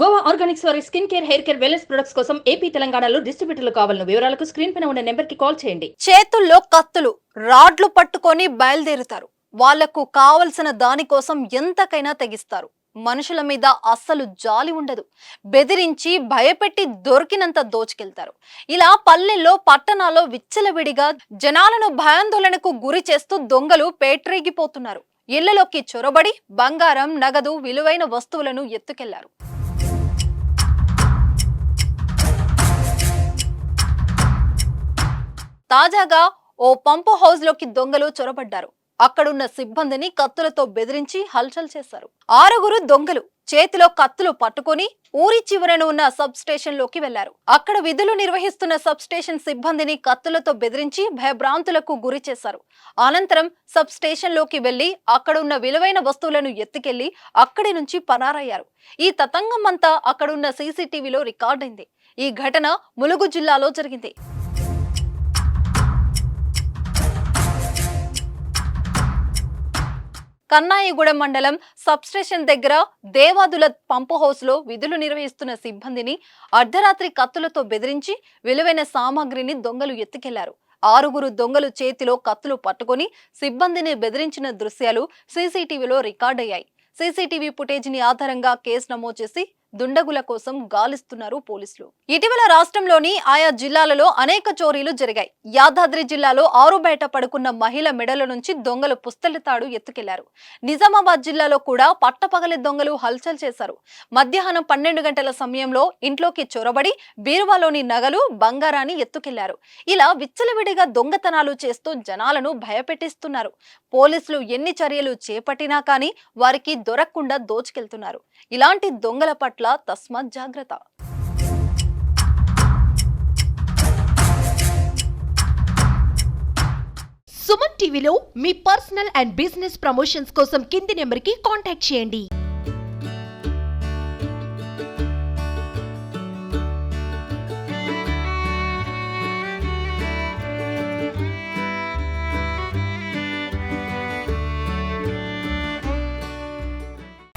Goa organics వారి skin care hair care wellness products కోసం AP తెలంగాణలో డిస్ట్రిబ్యూటర్లు కావాలను వివరాలకు స్క్రీన్ పైన ఉన్న నెంబర్కి కాల్ చేయండి. చేతుల్లో కత్తులు రాడ్లు పట్టుకొని బయలుదేరుతారు. వాళ్ళకు కావలసిన దానికోసం ఎంతకైనా తెగిస్తారు. మనుషుల మీద అస్సలు జాలి ఉండదు. బెదిరించి భయపెట్టి దొరికినంత దోచుకెళ్తారు. ఇలా పల్లెల్లో పట్టణాల్లో విచ్చలవిడిగా జనాలను భయాందోళనకు గురి చేస్తూ దొంగలు పేట్రేగిపోతున్నారు. ఇళ్ళలోకి చొరబడి బంగారం నగదు విలువైన వస్తువులను ఎత్తుకెళ్ళారు. తాజాగా ఓ పంపు హౌస్లోకి దొంగలు చొరబడ్డారు. అక్కడున్న సిబ్బందిని కత్తులతో బెదిరించి హల్చల్ చేశారు. ఆరుగురు దొంగలు చేతిలో కత్తులు పట్టుకొని ఊరి చివరన ఉన్న సబ్ స్టేషన్లోకి వెళ్ళారు అక్కడ విధులు నిర్వహిస్తున్న సబ్ స్టేషన్ సిబ్బందిని కత్తులతో బెదిరించి భయభ్రాంతులకు గురి చేశారు. అనంతరం సబ్ స్టేషన్లోకి వెళ్ళి అక్కడున్న విలువైన వస్తువులను ఎత్తుకెళ్ళి అక్కడి నుంచి పరారయ్యారు. ఈ తతంగం అంతా అక్కడున్న సీసీటీవీలో రికార్డైంది. ఈ ఘటన ములుగు జిల్లాలో జరిగింది. కన్నాయిగూడెం మండలం సబ్స్టేషన్ దగ్గర దేవాదుల పంపు హౌస్లో విధులు నిర్వహిస్తున్న సిబ్బందిని అర్ధరాత్రి కత్తులతో బెదిరించి విలువైన సామాగ్రిని దొంగలు ఎత్తుకెళ్ళారు. ఆరుగురు దొంగలు చేతిలో కత్తులు పట్టుకొని సిబ్బందిని బెదిరించిన దృశ్యాలు సీసీటీవీలో రికార్డయ్యాయి. సీసీటీవీ ఫుటేజ్ని ఆధారంగా కేసు నమోదు చేసి దుండగుల కోసం గాలిస్తున్నారు పోలీసులు. ఇటీవల రాష్ట్రంలోని ఆయా జిల్లాలలో అనేక చోరీలు జరిగాయి. యాదాద్రి జిల్లాలో ఆరు బయట పడుకున్న మహిళ మెడల నుంచి దొంగలు పుస్తలితాడు ఎత్తుకెళ్ళారు. నిజామాబాద్ జిల్లాలో కూడా పట్టపగలి దొంగలు హల్చల్ చేశారు. మధ్యాహ్నం పన్నెండు గంటల సమయంలో ఇంట్లోకి చొరబడి బీరువాలోని నగలు బంగారాన్ని ఎత్తుకెళ్ళారు. ఇలా విచ్చలవిడిగా దొంగతనాలు చేస్తూ జనాలను భయపెట్టిస్తున్నారు. పోలీసులు ఎన్ని చర్యలు చేపట్టినా కానీ వారికి దొరకకుండా దోచుకెళ్తున్నారు. ఇలాంటి దొంగల పట్ల పట్ల తస్మాత్ జాగ్రత్త. సుమన్ టీవీలో మీ పర్సనల్ అండ్ బిజినెస్ ప్రమోషన్స్ కోసం కింది నెంబర్కి కాంటాక్ట్ చేయండి.